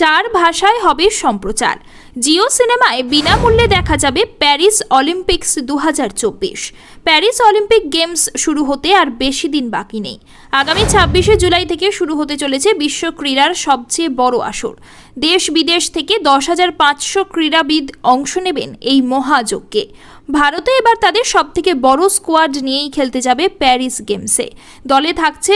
চার ভাষায় হবে সম্প্রচার। জিও সিনেমায় বিনামূল্যে দেখা যাবে প্যারিস অলিম্পিক্স দু হাজার চব্বিশ। প্যারিস অলিম্পিক গেমস শুরু হতে আর বেশি দিন বাকি নেই। আগামী ছাব্বিশে জুলাই থেকে শুরু হতে চলেছে বিশ্ব ক্রীড়ার সবচেয়ে বড় আসর। দেশ বিদেশ থেকে দশ হাজার পাঁচশো ক্রীড়াবিদ অংশ নেবেন এই মহাযজ্ঞে। ভারতে এবার তাদের সবথেকে বড় স্কোয়াড নিয়েই খেলতে যাবে প্যারিস গেমসে। দলে থাকছে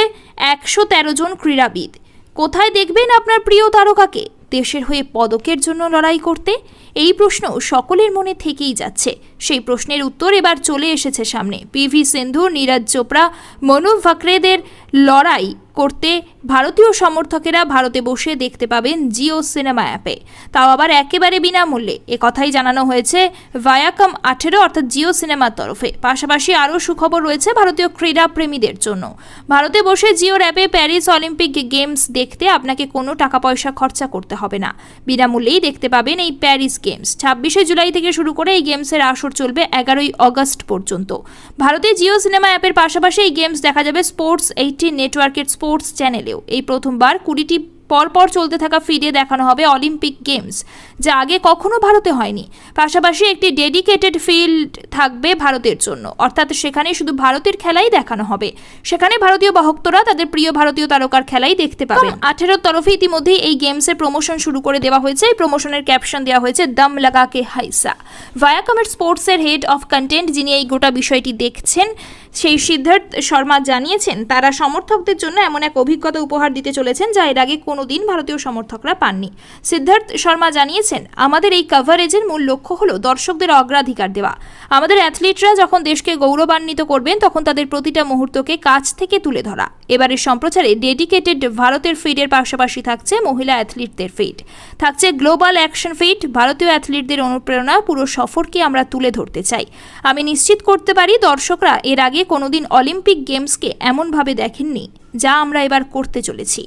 একশো তেরো জন ক্রীড়াবিদ। কোথায় দেখবেন আপনার প্রিয় তারকাকে? দেশের হয়ে পদকের জন্য লড়াই করতে? এই প্রশ্ন সকলের মনে থেকেই যাচ্ছে। সেই প্রশ্নের উত্তর এবার চলে এসেছে সামনে। পিভি সিন্ধু, নীরাজ চোপড়া, মনু ভাকরেদের লড়াই করতে ভারতীয় সমর্থকেরা ভারতে বসে দেখতে পাবেন জিও সিনেমা অ্যাপে। তাও আবার একেবারে বিনামূল্যে। কথাই জানানো হয়েছে ভায়াকম আঠেরো অর্থাৎ জিও সিনেমার তরফে। পাশাপাশি আরও সুখবর রয়েছে ভারতীয় ক্রীড়া প্রেমীদের জন্য। ভারতে বসে জিওর অ্যাপে প্যারিস অলিম্পিক গেমস দেখতে আপনাকে কোনো টাকা পয়সা খরচা করতে হবে না। বিনামূল্যেই দেখতে পাবেন এই প্যারিস গেমস। ছাব্বিশে জুলাই থেকে শুরু করে এই গেমসের আসর চলবে এগারোই অগস্ট পর্যন্ত। ভারতে জিও সিনেমা অ্যাপের পাশাপাশি এই গেমস দেখা যাবে স্পোর্টস এইটিন নেটওয়ার্কের স্পোর্টস চ্যানেলেও এই প্রথমবার কুড়িটি পরপর চলতে থাকা ফিডে দেখানো হবে অলিম্পিক গেমস, যা আগে কখনো ভারতে হয়নি। পাশাপাশি একটি ডেডিকেটেড ফিল্ড থাকবে ভারতের জন্য। অর্থাৎ সেখানে শুধু ভারতের খেলাই দেখানো হবে। সেখানে ভারতীয় ভক্তরা তাদের প্রিয় ভারতীয় তারকার খেলাই দেখতে পাবেন আঠেরোর তরফে ইতিমধ্যেই এই গেমসের প্রমোশন শুরু করে দেওয়া হয়েছে। এই প্রমোশনের ক্যাপশন দেওয়া হয়েছে, দম লাগা কে হাইসা। ভায়াকমের স্পোর্টসের হেড অফ কন্টেন্ট যিনি এই গোটা বিষয়টি দেখছেন, সেই সিদ্ধার্থ শর্মা জানিয়েছেন, তারা সমর্থকদের জন্য এমন এক অভিজ্ঞতা উপহার দিতে চলেছেন যা এর আগে কোনোদিন ভারতীয় সমর্থকরা পাননি। সিদ্ধার্থ শর্মা জানিয়েছেন, আমাদের এই কভারেজের মূল লক্ষ্য হলো দর্শকদের অগ্রাধিকার দেওয়া। আমাদের অ্যাথলিটরা যখন দেশকে গৌরবান্বিত করবেন, তখন তাদের প্রতিটা মুহূর্তকে কাছ থেকে তুলে ধরা। এবারের সম্প্রচারে ডেডিকেটেড ভারতের ফিডের পাশাপাশি থাকছে মহিলা অ্যাথলিটদের ফিড থাকছে গ্লোবাল অ্যাকশন ফিড ভারতীয় অ্যাথলিটদের অনুপ্রেরণা, পুরো সফরকে আমরা তুলে ধরতে চাই। আমি নিশ্চিত করতে পারি, দর্শকরা এর আগে কোনোদিন অলিম্পিক গেমসকে এমনভাবে দেখেননি, যা আমরা এবার করতে চলেছি।